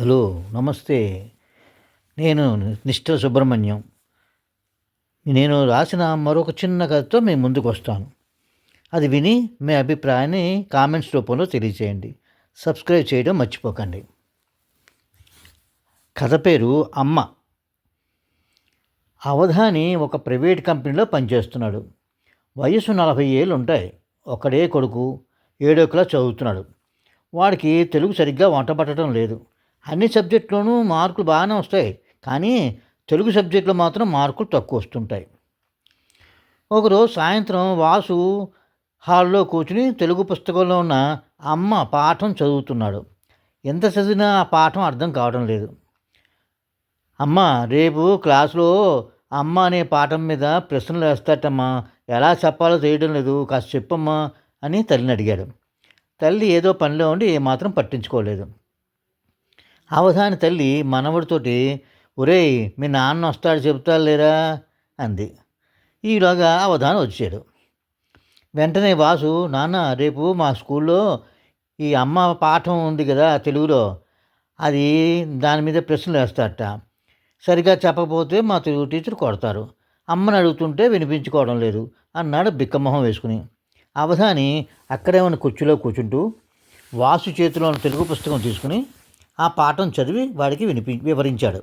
Hello నమస్తే. నేను నిష్ఠ సుబ్రహ్మణ్యం. నేను రాసిన మరొక చిన్న కథతో మీ ముందుకు వస్తాను. అది విని మీ అభిప్రాయాన్ని కామెంట్స్ రూపంలో తెలియచేయండి. సబ్స్క్రైబ్ చేయడం మర్చిపోకండి. కథ పేరు అమ్మ. అవధాని ఒక ప్రైవేట్ కంపెనీలో పనిచేస్తున్నాడు. వయసు నలభై ఏళ్ళు ఉంటాయి. ఒకడే కొడుకు ఏడో క్లాస్ చదువుతున్నాడు. వాడికి తెలుగు సరిగ్గా వంట పట్టడం లేదు. అన్ని సబ్జెక్టులోనూ మార్కులు బాగానే వస్తాయి. కానీ తెలుగు సబ్జెక్టులో మాత్రం మార్కులు తక్కువ వస్తుంటాయి. ఒకరోజు సాయంత్రం వాసు హాల్లో కూర్చుని తెలుగు పుస్తకంలో ఉన్న అమ్మ పాఠం చదువుతున్నాడు. ఎంత చదివినా ఆ పాఠం అర్థం కావడం లేదు. అమ్మ రేపు క్లాసులో అమ్మ అనే పాఠం మీద ప్రశ్నలు వేస్తాటమ్మా ఎలా చెప్పాలో చేయడం లేదు. కాస్త చెప్పమ్మా అని తల్లిని అడిగాడు. తల్లి ఏదో పనిలో ఉండి ఏమాత్రం పట్టించుకోలేదు. అవధాని తల్లి మనవడితోటి ఒరేయ్ మీ నాన్న వస్తాడు చెప్తాడు లేరా? అంది. ఈలోగా అవధాని వచ్చాడు. వెంటనే వాసు నాన్న రేపు మా స్కూల్లో ఈ అమ్మ పాఠం ఉంది కదా తెలుగులో. అది దాని మీద ప్రశ్నలు వేస్తారట. సరిగా చెప్పకపోతే మా తెలుగు టీచర్ కొడతారు. అమ్మని అడుగుతుంటే వినిపించుకోవడం లేదు అన్నాడు బిక్కమొహం వేసుకుని. అవధాని అక్కడే ఉన్న కుర్చీలో కూర్చుంటూ వాసు చేతిలో ఉన్న తెలుగు పుస్తకం తీసుకుని ఆ పాఠం చదివి వాడికి వినిపి వివరించాడు.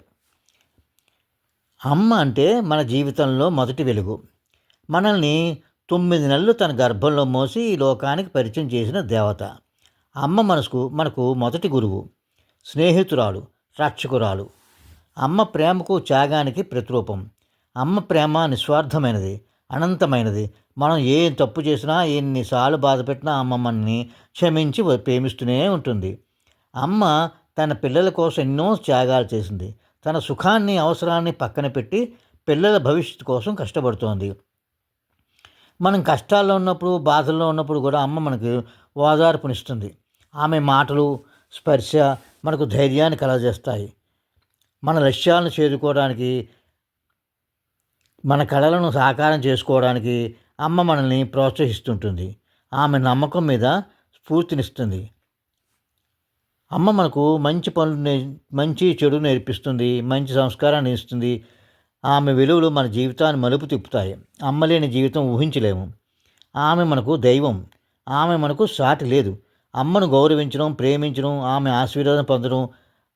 అమ్మ అంటే మన జీవితంలో మొదటి వెలుగు. మనల్ని తొమ్మిది నెలలు తన గర్భంలో మోసి ఈ లోకానికి పరిచయం చేసిన దేవత. అమ్మ మనసుకు మనకు మొదటి గురువు. స్నేహితురాలు రక్షకురాలు. అమ్మ ప్రేమకు త్యాగానికి ప్రతిరూపం. అమ్మ ప్రేమ నిస్వార్థమైనది అనంతమైనది. మనం ఏ తప్పు చేసినా ఎన్నిసార్లు బాధపెట్టినా అమ్మ మనల్ని క్షమించి ప్రేమిస్తూనే ఉంటుంది. అమ్మ తన పిల్లల కోసం ఎన్నో త్యాగాలు చేసింది. తన సుఖాన్ని అవసరాన్ని పక్కన పెట్టి పిల్లల భవిష్యత్తు కోసం కష్టపడుతోంది. మనం కష్టాల్లో ఉన్నప్పుడు బాధల్లో ఉన్నప్పుడు కూడా అమ్మ మనకు ఓదార్పునిస్తుంది. ఆమె మాటలు స్పర్శ మనకు ధైర్యాన్ని కలగజేస్తాయి. మన లక్ష్యాలను చేరుకోవడానికి మన కళలను సాకారం చేసుకోవడానికి అమ్మ మనల్ని ప్రోత్సహిస్తుంటుంది. ఆమె నమ్మకం మీద స్ఫూర్తినిస్తుంది. అమ్మ మనకు మంచి పనులు నే మంచి చెడు నేర్పిస్తుంది మంచి సంస్కారాన్ని ఇస్తుంది. ఆమె విలువలు మన జీవితాన్ని మలుపు తిప్పుతాయి. అమ్మ లేని జీవితం ఊహించలేము. ఆమె మనకు దైవం. ఆమె మనకు సాటి లేదు. అమ్మను గౌరవించడం ప్రేమించడం ఆమె ఆశీర్వాదం పొందడం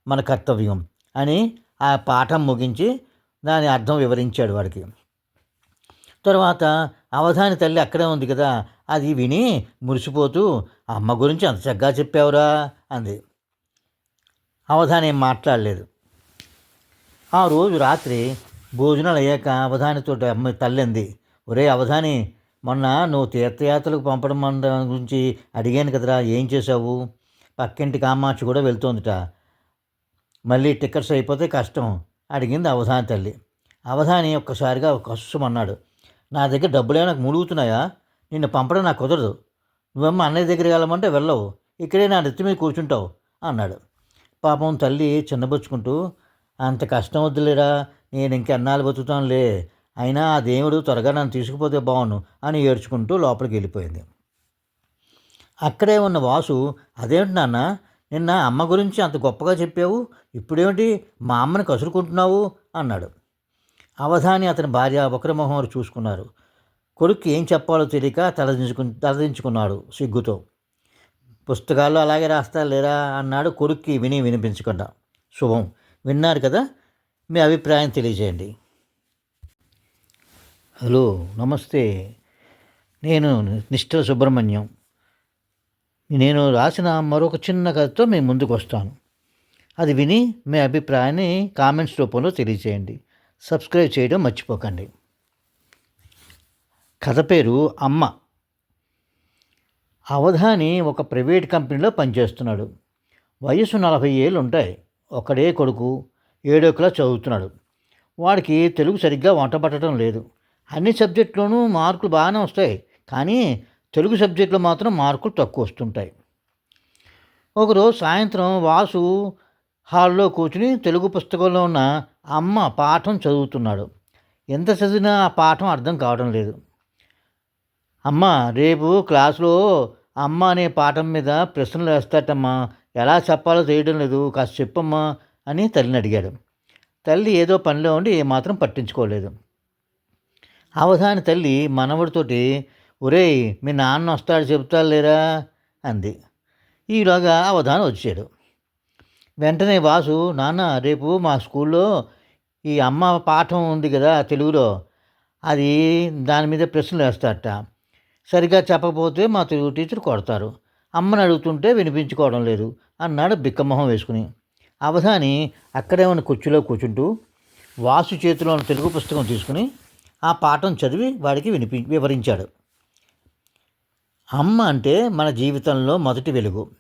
మన కర్తవ్యం అని ఆ పాఠం ముగించి దాని అర్థం వివరించాడు వాడికి. తర్వాత అవధాని తల్లి అక్కడే ఉంది కదా అది విని మురిసిపోతూ అమ్మ గురించి అంత చక్కగా చెప్పావురా అంది. అవధాని ఏం మాట్లాడలేదు. ఆ రోజు రాత్రి భోజనాలు అయ్యాక అవధానితో అమ్మ తల్లింది ఒరే అవధాని మొన్న నువ్వు తీర్థయాత్రలకు పంపడం మన గురించి అడిగాను కదరా ఏం చేసావు పక్కింటి కామాక్షి కూడా వెళ్తోందిట. మళ్ళీ టికెట్స్ అయిపోతే కష్టం అడిగింది అవధాని తల్లి. అవధాని ఒక్కసారిగా కష్టమన్నాడు నా దగ్గర డబ్బులే నాకు ముడుగుతున్నాయా నిన్ను పంపడం నాకు కుదరదు. నువ్వేమో అన్నయ్య దగ్గరికి వెళ్ళమంటే వెళ్ళవు. ఇక్కడే నా నెత్తి మీద కూర్చుంటావు అన్నాడు. పాపం తల్లి చిన్నబుచ్చుకుంటూ అంత కష్టం వద్దులేరా నేను ఇంకెన్నాళ్ళు బతుకుతానులే అయినా ఆ దేవుడు త్వరగా నన్ను తీసుకుపోతే బాగుండు అని ఏడ్చుకుంటూ లోపలికి వెళ్ళిపోయింది. అక్కడే ఉన్న వాసు అదేంటి నాన్న నిన్న అమ్మ గురించి అంత గొప్పగా చెప్పావు ఇప్పుడేమిటి మా అమ్మని కసురుకుంటున్నావు? అన్నాడు. అవధాని అతని భార్య ఒకరి మొహం చూసుకున్నారు. కొడుక్కి ఏం చెప్పాలో తెలియక తలదించుకు తలదించుకున్నాడు సిగ్గుతో. పుస్తకాల్లో అలాగే రాస్తా లేరా అన్నాడు కొడుక్కి విని వినిపించకుండా. శుభం. విన్నారు కదా? మీ అభిప్రాయం తెలియజేయండి. హలో నమస్తే. నేను నిష్ఠ సుబ్రహ్మణ్యం. నేను రాసిన మరొక చిన్న కథతో మీ ముందుకు వస్తాను. అది విని మీ అభిప్రాయాన్ని కామెంట్స్ రూపంలో తెలియజేయండి. సబ్స్క్రైబ్ చేయడం మర్చిపోకండి. కథ పేరు అమ్మ. అవధాని ఒక ప్రైవేట్ కంపెనీలో పనిచేస్తున్నాడు. వయసు నలభై ఏళ్ళు ఉంటాయి ఒకడే కొడుకు ఏడో క్లాస్ చదువుతున్నాడు. వాడికి తెలుగు సరిగ్గా వంట పట్టడం లేదు. అన్ని సబ్జెక్టులోనూ మార్కులు బాగానే వస్తాయి. కానీ తెలుగు సబ్జెక్టులో మాత్రం మార్కులు తక్కువ వస్తుంటాయి. ఒకరోజు సాయంత్రం వాసు హాల్లో కూర్చుని తెలుగు పుస్తకంలో ఉన్న అమ్మ పాఠం చదువుతున్నాడు. ఎంత చదివినా ఆ పాఠం అర్థం కావడం లేదు. అమ్మ రేపు క్లాసులో అమ్మ అనే పాఠం మీద ప్రశ్నలు వేస్తాటమ్మా ఎలా చెప్పాలో తెలియడం లేదు. కాస్త చెప్పమ్మా అని తల్లిని అడిగాడు. తల్లి ఏదో పనిలో ఉండి ఏమాత్రం పట్టించుకోలేదు. అవధాని తల్లి మనవడితోటి ఒరేయ్ మీ నాన్న వస్తాడు చెప్తాడు లేరా? అంది. ఈలోగా అవధాన వచ్చాడు. వెంటనే వాసు నాన్న రేపు మా స్కూల్లో ఈ అమ్మ పాఠం ఉంది కదా తెలుగులో. అది దాని మీద ప్రశ్నలు వేస్తారట. సరిగా చెప్పకపోతే మా తెలుగు టీచర్ కొడతారు. అమ్మని అడుగుతుంటే వినిపించుకోవడం లేదు అన్నాడు బిక్కమొహం వేసుకుని. అవధాని అక్కడే ఉన్న కుర్చీలో కూర్చుంటూ వాసు చేతిలో ఉన్న తెలుగు పుస్తకం తీసుకుని ఆ పాఠం చదివి వాడికి వినిపి వివరించాడు. అమ్మ అంటే మన జీవితంలో మొదటి వెలుగు.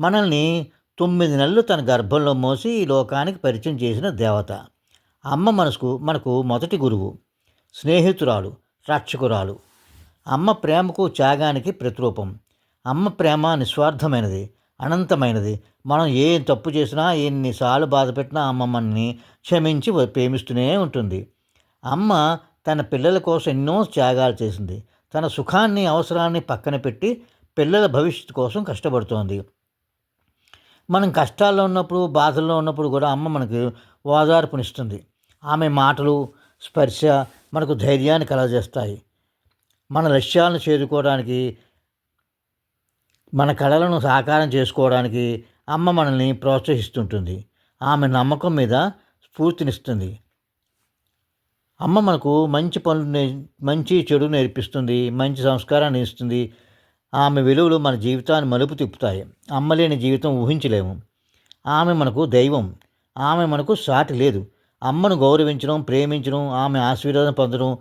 మనల్ని తొమ్మిది నెలలు తన గర్భంలో మోసి ఈ లోకానికి పరిచయం చేసిన దేవత. అమ్మ మనసుకు మనకు మొదటి గురువు. స్నేహితురాలు రక్షకురాలు. అమ్మ ప్రేమకు త్యాగానికి ప్రతిరూపం. అమ్మ ప్రేమ నిస్వార్థమైనది అనంతమైనది. మనం ఏం తప్పు చేసినా ఎన్నిసార్లు బాధ పెట్టినా అమ్మ మనని క్షమించి ప్రేమిస్తూనే ఉంటుంది. అమ్మ తన పిల్లల కోసం ఎన్నో త్యాగాలు చేసింది. తన సుఖాన్ని అవసరాన్ని పక్కన పెట్టి పిల్లల భవిష్యత్తు కోసం కష్టపడుతోంది. మనం కష్టాల్లో ఉన్నప్పుడు బాధల్లో ఉన్నప్పుడు కూడా అమ్మ మనకు ఓదార్పునిస్తుంది. ఆమె మాటలు స్పర్శ మనకు ధైర్యాన్ని కలగజేస్తాయి. మన లక్ష్యాలను చేరుకోవడానికి మన కళలను సాకారం చేసుకోవడానికి అమ్మ మనల్ని ప్రోత్సహిస్తుంటుంది. ఆమె నమ్మకం మీద స్ఫూర్తినిస్తుంది. అమ్మ మనకు మంచి పనులు నే మంచి చెడు నేర్పిస్తుంది మంచి సంస్కారాన్ని ఇస్తుంది. ఆమె విలువలు మన జీవితాన్ని మలుపు తిప్పుతాయి. అమ్మ లేని జీవితం ఊహించలేము. ఆమె మనకు దైవం. ఆమె మనకు సాటి లేదు. అమ్మను గౌరవించడం ప్రేమించడం ఆమె ఆశీర్వాదం పొందడం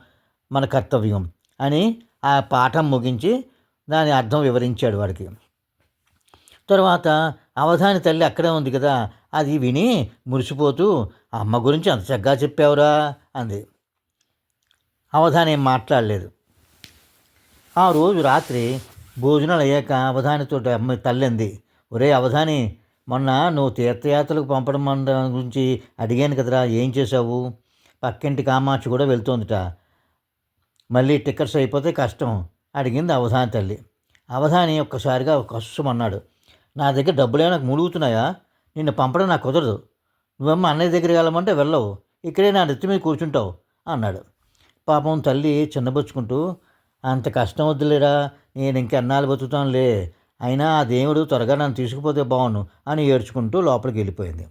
మన కర్తవ్యం. అని ఆ పాఠం ముగించి దాని అర్థం వివరించాడు వాడికి. తర్వాత అవధాని తల్లి అక్కడే ఉంది కదా అది విని మురిసిపోతూ అమ్మ గురించి అంత చక్కగా చెప్పావురా అంది. అవధాని ఏం మాట్లాడలేదు. ఆ రోజు రాత్రి భోజనాలు అయ్యాక అవధానితో అమ్మ తల్లి అంది ఒరే అవధాని మొన్న నువ్వు తీర్థయాత్రలకు పంపడం మన గురించి అడిగాను కదరా ఏం చేసావు పక్కింటి కామాక్షి కూడా వెళ్తోందిట మళ్ళీ టికెట్స్ అయిపోతే కష్టం అడిగింది అవధాని తల్లి. అవధాని ఒక్కసారిగా కష్టమన్నాడు నా దగ్గర డబ్బులే నాకు ములుగుతున్నాయా నిన్ను పంపడం నాకు కుదరదు. నువ్వమ్మ అన్నయ్య దగ్గరికి వెళ్ళమంటే వెళ్ళవు. ఇక్కడే నా నెత్తి మీద కూర్చుంటావు అన్నాడు. పాపం తల్లి చిన్నబుచ్చుకుంటూ అంత కష్టం వద్దులేరా నేను ఇంకెన్నాళ్ళు బతుకుతానులే అయినా ఆ దేవుడు త్వరగా నన్ను తీసుకుపోతే బాగుండు అని ఏడ్చుకుంటూ లోపలికి వెళ్ళిపోయింది.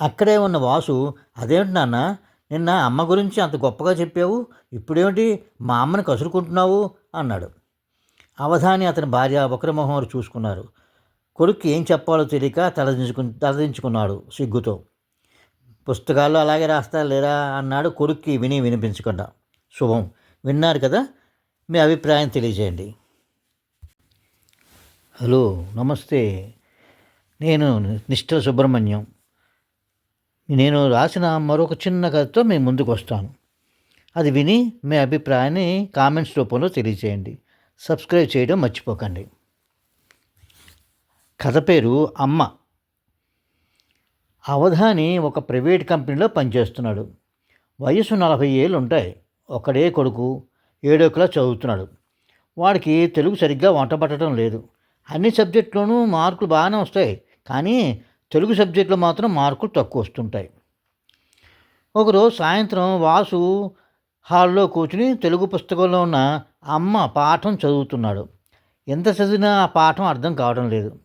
అక్కడే ఉన్న వాసు అదేమిటి నాన్న నిన్న అమ్మ గురించి అంత గొప్పగా చెప్పావు ఇప్పుడేమిటి మా అమ్మని కసురుకుంటున్నావు అన్నాడు. అవధాని అతని భార్య ఒకరి మొహం చూసుకున్నారు. కొడుకు ఏం చెప్పాలో తెలియక తలదించుకు తలదించుకున్నాడు సిగ్గుతో. పుస్తకాల్లో అలాగే రాస్తా లేరా అన్నాడు కొడుక్కి విని వినిపించకుండా. శుభం. విన్నారు కదా? మీ అభిప్రాయం తెలియజేయండి. హలో నమస్తే. నేను నిష్ఠ సుబ్రహ్మణ్యం. నేను రాసిన మరొక చిన్న కథతో మీ ముందుకు వస్తాను అది విని మీ అభిప్రాయాన్ని కామెంట్స్ రూపంలో తెలియజేయండి సబ్స్క్రైబ్ చేయడం మర్చిపోకండి. కథ పేరు అమ్మ. అవధాని ఒక ప్రైవేట్ కంపెనీలో పనిచేస్తున్నాడు. వయసు నలభై ఏళ్ళు ఉంటాయి ఒకడే కొడుకు ఏడో క్లాస్ చదువుతున్నాడు. వాడికి తెలుగు సరిగ్గా వంట పట్టడం లేదు. అన్ని సబ్జెక్టులోనూ మార్కులు బాగానే వస్తాయి. కానీ తెలుగు సబ్జెక్టులో మాత్రం మార్కులు తక్కువ వస్తుంటాయి. ఒకరోజు సాయంత్రం వాసు హాల్లో కూర్చుని తెలుగు పుస్తకంలో ఉన్న అమ్మ పాఠం చదువుతున్నాడు. ఎంత చదివినా ఆ పాఠం అర్థం కావడం లేదు.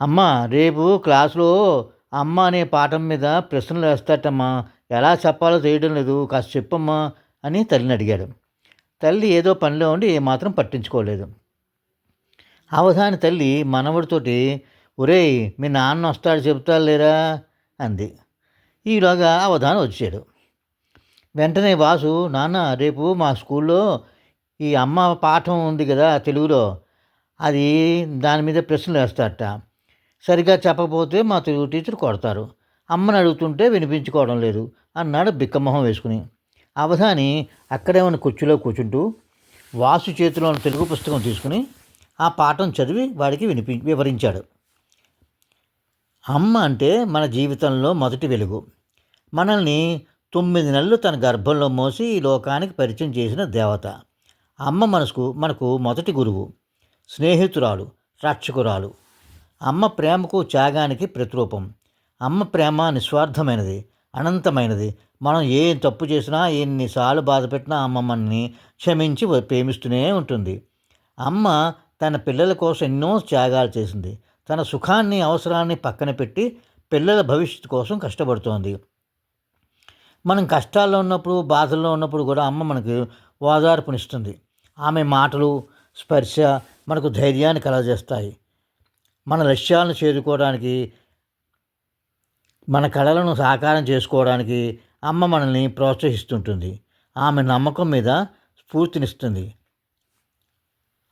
అమ్మ రేపు క్లాసులో అమ్మ అనే పాఠం మీద ప్రశ్నలు వేస్తాటమ్మా ఎలా చెప్పాలో చేయడం లేదు. కాస్త చెప్పమ్మా అని తల్లిని అడిగాడు. తల్లి ఏదో పనిలో ఉండి ఏమాత్రం పట్టించుకోలేదు. అవధాని తల్లి మనవడితోటి ఒరేయ్ మీ నాన్న వస్తాడు చెప్తాడు లేరా? అంది. ఈలోగా అవధాన వచ్చాడు. వెంటనే వాసు నాన్న రేపు మా స్కూల్లో ఈ అమ్మ పాఠం ఉంది కదా తెలుగులో అది దాని మీద ప్రశ్నలు వేస్తారట. సరిగా చెప్పకపోతే మా తెలుగు టీచర్ కొడతారు. అమ్మని అడుగుతుంటే వినిపించుకోవడం లేదు అన్నాడు బిక్కమొహం వేసుకుని. అవధాని అక్కడే ఉన్న కుర్చీలో కూర్చుంటూ వాసు చేతిలో ఉన్న తెలుగు పుస్తకం తీసుకుని ఆ పాఠం చదివి వాడికి వినిపి వివరించాడు. అమ్మ అంటే మన జీవితంలో మొదటి వెలుగు. మనల్ని తొమ్మిది నెలలు తన గర్భంలో మోసి ఈ లోకానికి పరిచయం చేసిన దేవత. అమ్మ మనసుకు మనకు మొదటి గురువు. స్నేహితురాలు రక్షకురాలు. అమ్మ ప్రేమకు త్యాగానికి ప్రతిరూపం. అమ్మ ప్రేమ నిస్వార్థమైనది అనంతమైనది. మనం ఏ తప్పు చేసినా ఎన్నిసార్లు బాధపెట్టినా అమ్మ మనని క్షమించి ప్రేమిస్తూనే ఉంటుంది. అమ్మ తన పిల్లల కోసం ఎన్నో త్యాగాలు చేసింది. తన సుఖాన్ని అవసరాన్ని పక్కన పెట్టి పిల్లల భవిష్యత్తు కోసం కష్టపడుతోంది. మనం కష్టాల్లో ఉన్నప్పుడు బాధల్లో ఉన్నప్పుడు కూడా అమ్మ మనకు ఓదార్పునిస్తుంది. ఆమె మాటలు స్పర్శ మనకు ధైర్యాన్ని కలగజేస్తాయి. మన లక్ష్యాలను చేరుకోవడానికి మన కళలను సాకారం చేసుకోవడానికి అమ్మ మనల్ని ప్రోత్సహిస్తుంటుంది. ఆమె నమ్మకం మీద స్ఫూర్తినిస్తుంది.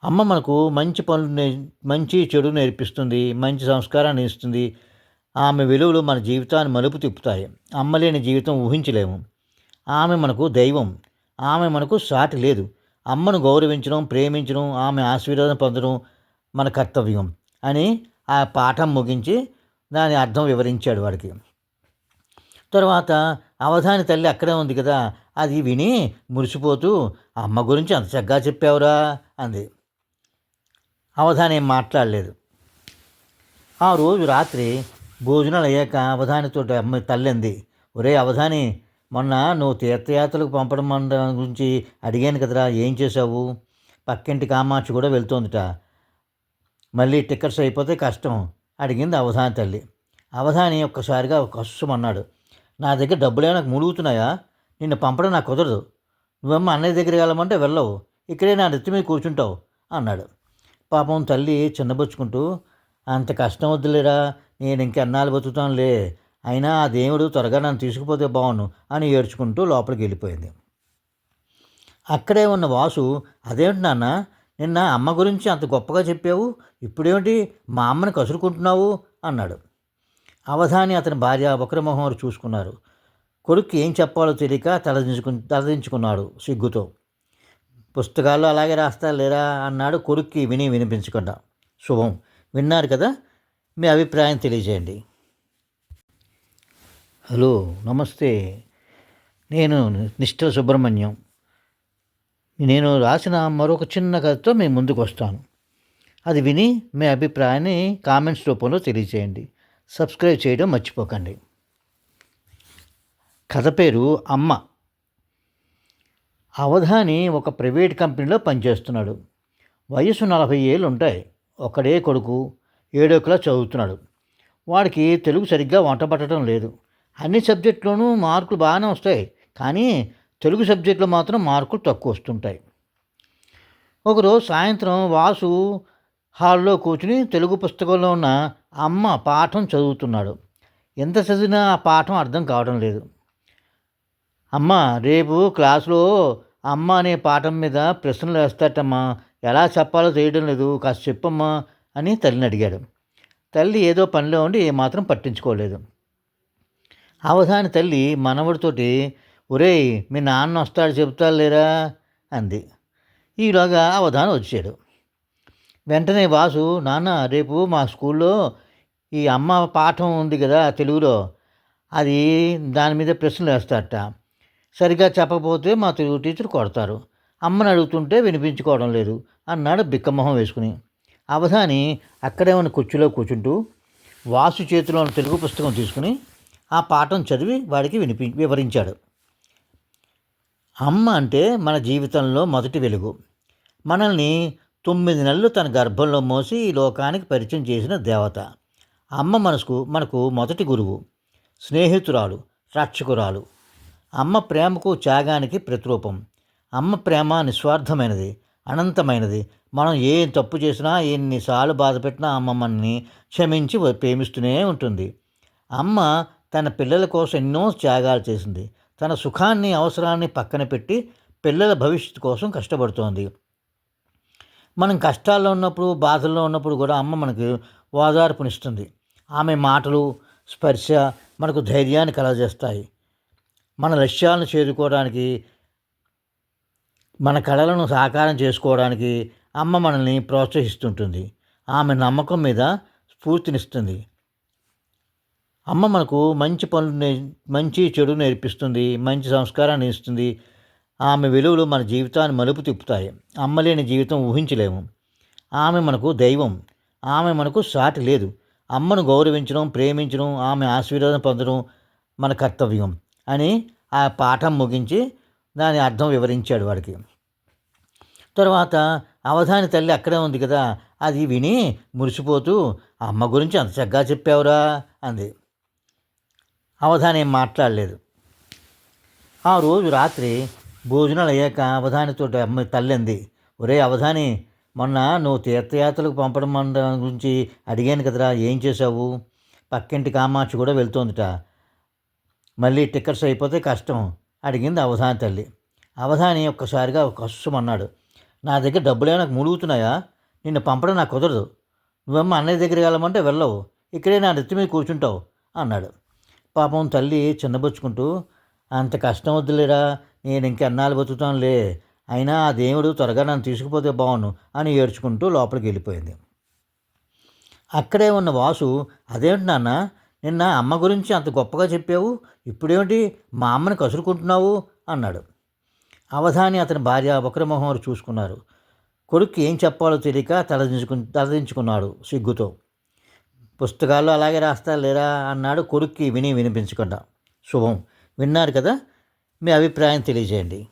అమ్మ మనకు మంచి పనులు నే మంచి చెడు నేర్పిస్తుంది మంచి సంస్కారాన్ని ఇస్తుంది. ఆమె విలువలు మన జీవితాన్ని మలుపు తిప్పుతాయి. అమ్మ లేని జీవితం ఊహించలేము. ఆమె మనకు దైవం. ఆమె మనకు సాటి లేదు. అమ్మను గౌరవించడం ప్రేమించడం ఆమె ఆశీర్వాదం పొందడం మన కర్తవ్యం అని ఆ పాఠం ముగించి దాని అర్థం వివరించాడు వాడికి. తర్వాత అవధాని తల్లి అక్కడే ఉంది కదా అది విని మురిసిపోతూ అమ్మ గురించి అంత చక్కగా చెప్పావురా అంది. అవధాని ఏం మాట్లాడలేదు. ఆ రోజు రాత్రి భోజనాలు అయ్యాక అవధానితో అమ్మ తల్లింది ఒరే అవధాని మొన్న నువ్వు తీర్థయాత్రలకు పంపడం గురించి అడిగాను కదరా ఏం చేసావు పక్కింటి కామాక్షి కూడా వెళ్తోందిట. మళ్ళీ టికెట్స్ అయిపోతే కష్టం అడిగింది అవధాని తల్లి. అవధాని ఒక్కసారిగా కష్టమన్నాడు నా దగ్గర డబ్బులు నాకు ములుగుతున్నాయా నిన్ను పంపడం నాకు కుదరదు. నువ్వేమో అన్నయ్య దగ్గరికి వెళ్ళమంటే వెళ్ళవు. ఇక్కడే నా నెత్తి మీద కూర్చుంటావు అన్నాడు. పాపం తల్లి చిన్నబుచ్చుకుంటూ అంత కష్టం వద్దులేరా నేను ఇంకెన్నాళ్ళు బతుకుతానులే అయినా ఆ దేవుడు త్వరగా నన్ను తీసుకుపోతే బాగుండు అని ఏడ్చుకుంటూ లోపలికి వెళ్ళిపోయింది. అక్కడే ఉన్న వాసు అదేమిటి నాన్న నిన్న అమ్మ గురించి అంత గొప్పగా చెప్పావు ఇప్పుడేమిటి మా అమ్మని కసురుకుంటున్నావు? అన్నాడు. అవధాని అతని భార్య ఒకరిమొహం చూసుకున్నారు. కొడుక్కి ఏం చెప్పాలో తెలియక తలదించుకు తలదించుకున్నాడు సిగ్గుతో. పుస్తకాల్లో అలాగే రాస్తా లేరా అన్నాడు కొడుక్కి విని వినిపించకుండా. శుభం. విన్నారు కదా? మీ అభిప్రాయం తెలియజేయండి. హలో నమస్తే. నేను నిష్ఠ సుబ్రహ్మణ్యం. నేను రాసిన మరొక చిన్న కథతో మీ ముందుకు వస్తాను. అది విని మీ అభిప్రాయాన్ని కామెంట్స్ రూపంలో తెలియజేయండి. సబ్స్క్రైబ్ చేయడం మర్చిపోకండి. కథ పేరు అమ్మ. అవధాని ఒక ప్రైవేట్ కంపెనీలో పనిచేస్తున్నాడు. వయసు నలభై ఏళ్ళు ఉంటాయి ఒకడే కొడుకు ఏడో క్లాస్ చదువుతున్నాడు. వాడికి తెలుగు సరిగ్గా వంట పట్టడం లేదు. అన్ని సబ్జెక్టులోనూ మార్కులు బాగానే వస్తాయి. కానీ తెలుగు సబ్జెక్టులో మాత్రం మార్కులు తక్కువ వస్తుంటాయి. ఒకరోజు సాయంత్రం వాసు హాల్లో కూర్చుని తెలుగు పుస్తకంలో ఉన్న అమ్మ పాఠం చదువుతున్నాడు. ఎంత చదివినా ఆ పాఠం అర్థం కావడం లేదు. అమ్మ రేపు క్లాసులో అమ్మ అనే పాఠం మీద ప్రశ్నలు వేస్తాటమ్మా ఎలా చెప్పాలో చేయడం లేదు. కాస్త చెప్పమ్మా అని తల్లిని అడిగాడు. తల్లి ఏదో పనిలో ఉండి ఏమాత్రం పట్టించుకోలేదు. అవధాని తల్లి మనవడితోటి ఒరేయ్ మీ నాన్న వస్తాడు చెప్తాడు లేరా? అంది. ఈలోగా అవధాన వచ్చాడు. వెంటనే వాసు నాన్న రేపు మా స్కూల్లో ఈ అమ్మ పాఠం ఉంది కదా తెలుగులో. అది దాని మీద ప్రశ్నలు వేస్తారట. సరిగా చెప్పకపోతే మా తెలుగు టీచర్ కొడతారు. అమ్మని అడుగుతుంటే వినిపించుకోవడం లేదు అన్నాడు బిక్కమొహం వేసుకుని. అవధాని అక్కడే ఉన్న కుర్చీలో కూర్చుంటూ వాసు చేతిలో ఉన్న తెలుగు పుస్తకం తీసుకుని ఆ పాఠం చదివి వాడికి వినిపి వివరించాడు. అమ్మ అంటే మన జీవితంలో మొదటి వెలుగు. మనల్ని తొమ్మిది నెలలు తన గర్భంలో మోసి ఈ లోకానికి పరిచయం చేసిన దేవత. అమ్మ మనసుకు మనకు మొదటి గురువు. స్నేహితురాలు రక్షకురాలు. అమ్మ ప్రేమకు త్యాగానికి ప్రతిరూపం. అమ్మ ప్రేమ నిస్వార్థమైనది అనంతమైనది. మనం ఏ తప్పు చేసినా ఎన్నిసార్లు బాధ పెట్టినా అమ్మ మనని క్షమించి ప్రేమిస్తూనే ఉంటుంది. అమ్మ తన పిల్లల కోసం ఎన్నో త్యాగాలు చేసింది. తన సుఖాన్ని అవసరాన్ని పక్కన పెట్టి పిల్లల భవిష్యత్తు కోసం కష్టపడుతోంది. మనం కష్టాల్లో ఉన్నప్పుడు బాధల్లో ఉన్నప్పుడు కూడా అమ్మ మనకు ఓదార్పునిస్తుంది. ఆమె మాటలు స్పర్శ మనకు ధైర్యాన్ని కలగజేస్తాయి. మన లక్ష్యాలను చేరుకోవడానికి మన కళలను సాకారం చేసుకోవడానికి అమ్మ మనల్ని ప్రోత్సహిస్తుంటుంది. ఆమె నమ్మకం మీద స్ఫూర్తినిస్తుంది. అమ్మ మనకు మంచి పనులు నే మంచి చెడు నేర్పిస్తుంది మంచి సంస్కారాన్ని ఇస్తుంది. ఆమె విలువలు మన జీవితాన్ని మలుపు తిప్పుతాయి. అమ్మ లేని జీవితం ఊహించలేము. ఆమె మనకు దైవం. ఆమె మనకు సాటి లేదు. అమ్మను గౌరవించడం ప్రేమించడం ఆమె ఆశీర్వాదం పొందడం మన కర్తవ్యం. అని ఆ పాఠం ముగించి దాని అర్థం వివరించాడు వాడికి. తర్వాత అవధాని తల్లి అక్కడే ఉంది కదా అది విని మురిసిపోతూ అమ్మ గురించి అంత చక్కగా చెప్పావురా అంది. అవధాని ఏం మాట్లాడలేదు. ఆ రోజు రాత్రి భోజనాలు అయ్యాక అవధానితో అమ్మ తల్లి అంది ఒరే అవధాని మొన్న నువ్వు తీర్థయాత్రలకు పంపడం గురించి అడిగాను కదరా ఏం చేసావు పక్కింటి కామాక్షి కూడా వెళ్తోందిట. మళ్ళీ టికెట్స్ అయిపోతే కష్టం అడిగింది అవధాని తల్లి. అవధాని ఒక్కసారిగా కష్టమన్నాడు నా దగ్గర డబ్బులు ఏమైనా ములుగుతున్నాయా నిన్ను పంపడం నాకు కుదరదు. నువ్వమ్మ అన్నయ్య దగ్గరికి వెళ్ళమంటే వెళ్ళవు. ఇక్కడే నా నెత్తి మీద కూర్చుంటావు అన్నాడు. పాపం తల్లి చిన్నబుచ్చుకుంటూ అంత కష్టం వద్దులేరా నేను ఇంకెన్నాళ్ళు బతుకుతానులే అయినా ఆ దేవుడు త్వరగా నన్ను తీసుకుపోతే బాగుండు అని ఏడ్చుకుంటూ లోపలికి వెళ్ళిపోయింది. అక్కడే ఉన్న వాసు అదేంటి నాన్న నిన్న అమ్మ గురించి అంత గొప్పగా చెప్పావు ఇప్పుడేమిటి మా అమ్మని కసురుకుంటున్నావు అన్నాడు. అవధాని అతని భార్య ఒకరి మొహం చూసుకున్నారు. కొడుక్కి ఏం చెప్పాలో తెలియక తలదించుకు తలదించుకున్నాడు సిగ్గుతో. పుస్తకాల్లో అలాగే రాస్తా లేరా అన్నాడు కొడుక్కి విని వినిపించకుండా. శుభం విన్నారు కదా? మీ అభిప్రాయం తెలియజేయండి.